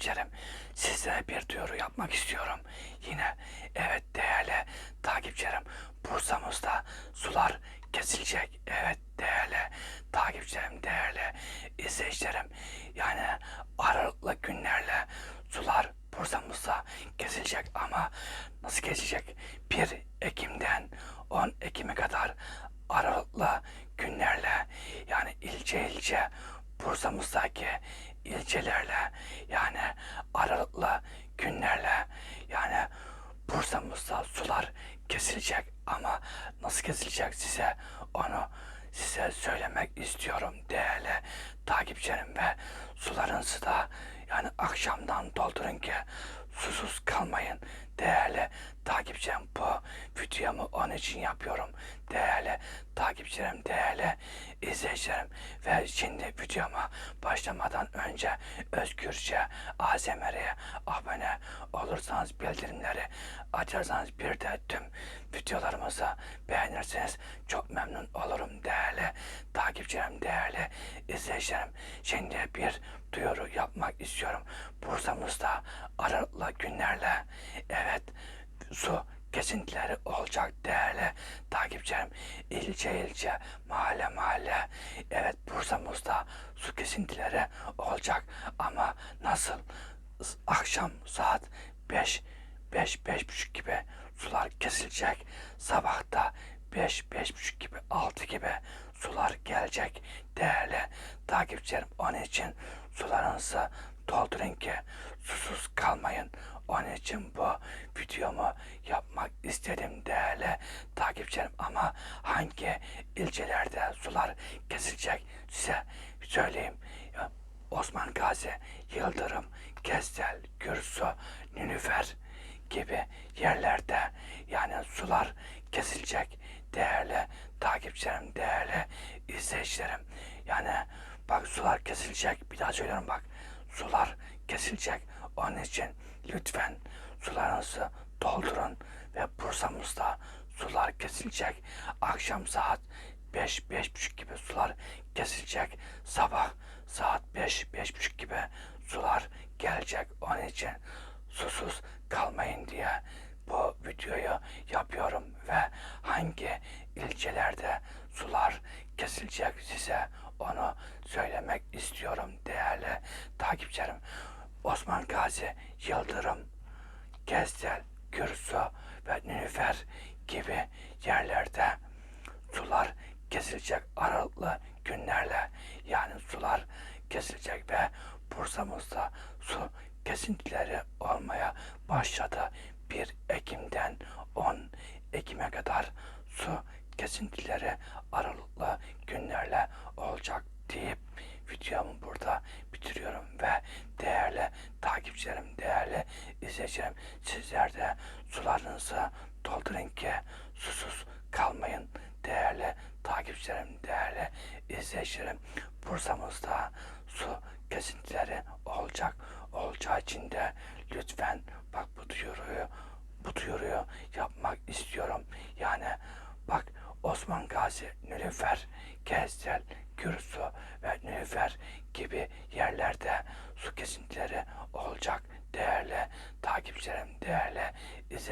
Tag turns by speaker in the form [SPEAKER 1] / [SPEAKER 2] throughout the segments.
[SPEAKER 1] takipçilerim sizlere bir duyuru yapmak istiyorum. Yine evet değerli takipçilerim Bursa'mızda sular kesilecek. Evet değerli takipçilerim, değerli izleyicilerim. Yani aralıklı günlerle sular Bursa'mızda kesilecek ama nasıl kesilecek? 1 Ekim'den 10 Ekim'e kadar aralıklı günlerle yani ilçe ilçe Bursa'mızdaki ilçelerle yani aralıklı günlerle yani Bursa'mızda sular kesilecek. Ama nasıl kesilecek size onu size söylemek istiyorum değerli takipçilerim ve sularınızı da yani akşamdan doldurun ki susuz kalmayın değerli takipçilerim bu videomu onun için yapıyorum. Değerli takipçilerim değerli izleyicilerim ve şimdi videoma başlamadan önce Özgürce ASMR'ye abone olursanız bildirimleri açarsanız bir de tüm videolarımızı beğenirseniz çok memnun olurum. Değerli takipçilerim değerli izleyicilerim şimdi bir duyuru yapmak istiyorum. Bursa'mızda aralıklı günlerle evet su kesintileri olacak değerli takipçilerim. İlçe ilçe, mahalle mahalle. Evet Bursa'mızda su kesintileri olacak ama nasıl? Akşam saat 5 5 beş buçuk gibi sular kesilecek. Sabahta 5 beş buçuk gibi 6 gibi sular gelecek değerli takipçilerim. Onun için sularınızı doldurun ki susuz kalmayın. Onun için bu videomu yapmak istedim değerli takipçilerim ama hangi ilçelerde sular kesilecek size söyleyeyim. Osman Gazi, Yıldırım, Kestel, Gürsu, Nülüfer gibi yerlerde yani sular kesilecek değerli takipçilerim, değerli izleyicilerim. Yani bak sular kesilecek bir daha söylüyorum bak sular kesilecek. Onun için lütfen sularınızı doldurun ve Bursa'mızda sular kesilecek. Akşam saat 5 beş buçuk gibi sular kesilecek. Sabah saat 5 beş buçuk gibi sular gelecek. Onun için susuz kalmayın diye bu videoyu yapıyorum ve hangi ilçelerde sular kesilecek size onu söylemek istiyorum değerli takipçilerim. Osman Gazi, Yıldırım, Gezdel, Gürsu ve Nilüfer gibi yerlerde sular kesilecek aralıklı günlerle yani sular kesilecek ve Bursa'mızda su kesintileri olmaya başladı. 1 Ekim'den 10 Ekim'e kadar su kesintileri aralıklı günlerle olacak deyip videomu burada bitiriyorum ve değerli takipçilerim, değerli izleyicilerim sizler de sularınızı doldurun ki susuz kalmayın değerli takipçilerim, değerli izleyicilerim. Bursa'mızda su kesintileri olacak. Olacağı için de lütfen bak bu duyuruyu bu duyuruyu yapmak istiyorum. Yani bak Osman Gazi, Nilüfer, Gezdel, Gürsu ve Nilüfer gibi yerlerde su kesintileri olacak değerli takipçilerim, değerli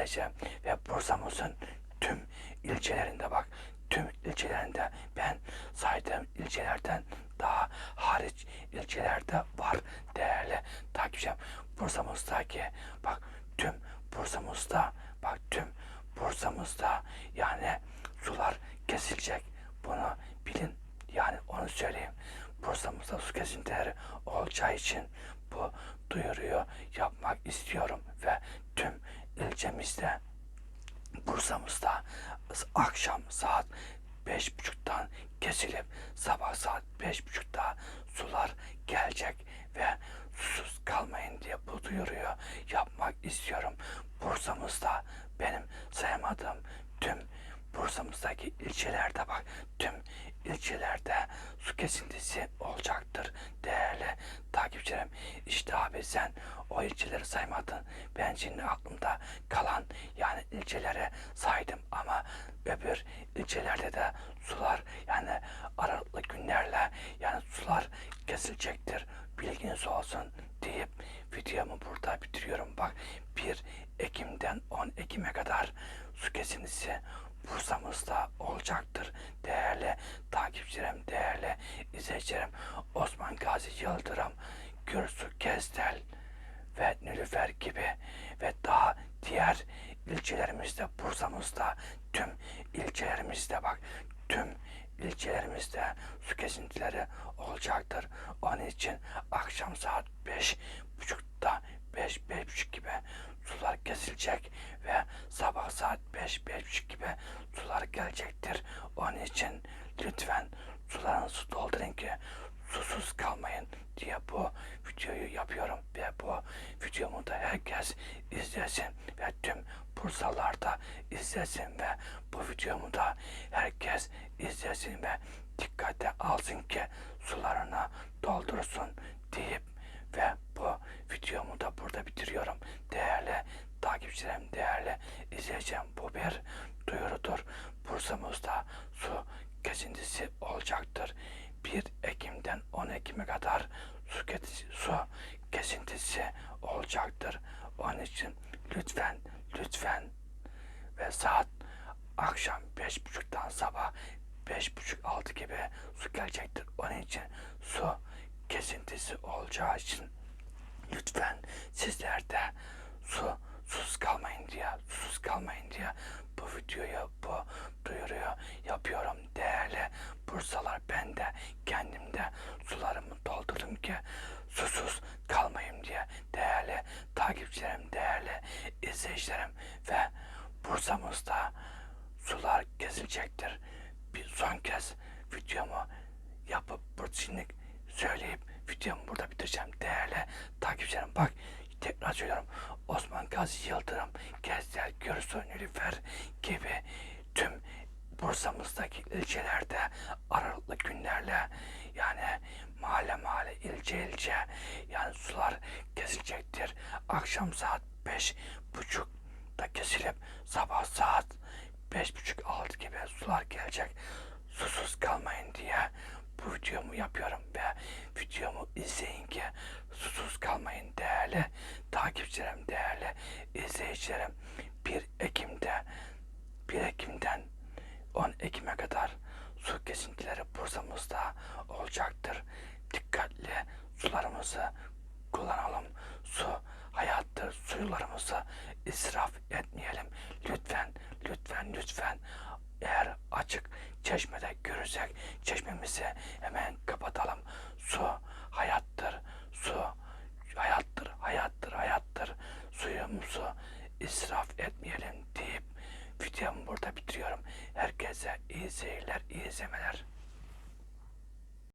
[SPEAKER 1] izleyicilerim ve Bursa'mızın tüm ilçelerinde bak tüm ilçelerinde ben saydığım ilçelerden daha hariç ilçelerde var değerli takipçilerim. Bursa'mızdaki bak tüm Bursa'mızda bak tüm Bursa'mızda yani sular kesilecek. Bunu bilin yani onu söyleyeyim. Bursa'mızda su kesintileri olacağı için bu duyuruyu yapmak istiyorum ve tüm ilçemizde Bursa'mızda akşam saat beş buçuktan kesilip sabah saat beş buçukta sular gelecek ve susuz kalmayın diye bu duyuruyu yapmak istiyorum. Bursa'mızda benim sayamadığım tüm Bursa'mızdaki ilçelerde bak tüm ilçelerde su kesintisi olacaktır değerli takipçilerim. İşte abi sen o ilçeleri saymadın. Ben şimdi aklımda kalan yani ilçeleri saydım ama öbür ilçelerde de sular yani aralıklı günlerle yani sular kesilecektir. Bilginiz olsun deyip videomu yapıyorum. Bak 1 Ekim'den 10 Ekim'e kadar su kesintisi Bursa'mızda olacaktır. Değerli takipçilerim, değerli izleyicilerim, Osman Gazi Yıldırım, Gürsü Kezdel ve Nilüfer gibi ve daha diğer ilçelerimizde, Bursa'mızda, tüm ilçelerimizde bak, tüm ilçelerimizde su kesintileri olacaktır. Onun için akşam saat beş buçukta, beş, beş buçuk gibi sular kesilecek ve sabah saat beş, beş buçuk gibi sular gelecektir. Onun için lütfen sularınızı doldurun ki susuz kalmayın diye bu videoyu yapıyorum ve bu videomu da herkes izlesin ve tüm Bursalarda izlesin ve bu videomu da herkes izlesin ve dikkate alsın ki sularını doldursun deyip ve bu videomu da burada bitiriyorum. Değerli takipçilerim, değerli izleyeceğim bu bir duyurudur. Bursa'mızda su kesintisi olacaktır. 1 Ekim'den 10 Ekim'e kadar su, kesintisi, su kesintisi olacaktır. Onun için lütfen, lütfen ve saat akşam beş buçuktan sabah beş buçuk altı gibi su gelecektir. Onun için su kesintisi olacağı için lütfen sizler de su sus kalmayın diye, susuz kalmayın diye bu videoyu, bu duyuruyu yapıyorum. Değerli Bursalar ben de kendim de sularımı doldurdum ki susuz kalmayayım diye. Değerli takipçilerim, değerli izleyicilerim ve Bursa'mızda sular kesilecektir. Bir son kez videomu yapıp burada şimdi söyleyip videomu burada bitireceğim. Değerli takipçilerim bak tekrar söylüyorum. Osman Gazi Yıldırım, Gezdel, Gürsü, Nilüfer gibi tüm Bursa'mızdaki ilçelerde aralıklı günlerle yani mahalle mahalle, ilçe ilçe yani sular kesilecektir. Akşam saat beş buçukta kesilip sabah saat beş buçuk altı gibi sular gelecek. Susuz kalmayın diye yapıyorum ve videomu izleyin ki susuz kalmayın değerli takipçilerim, değerli izleyicilerim. 1 Ekim'de 1 Ekim'den 10 Ekim'e kadar su kesintileri Bursa'mızda olacaktır. Dikkatli sularımızı kullanalım. Su hayattır. Suyularımızı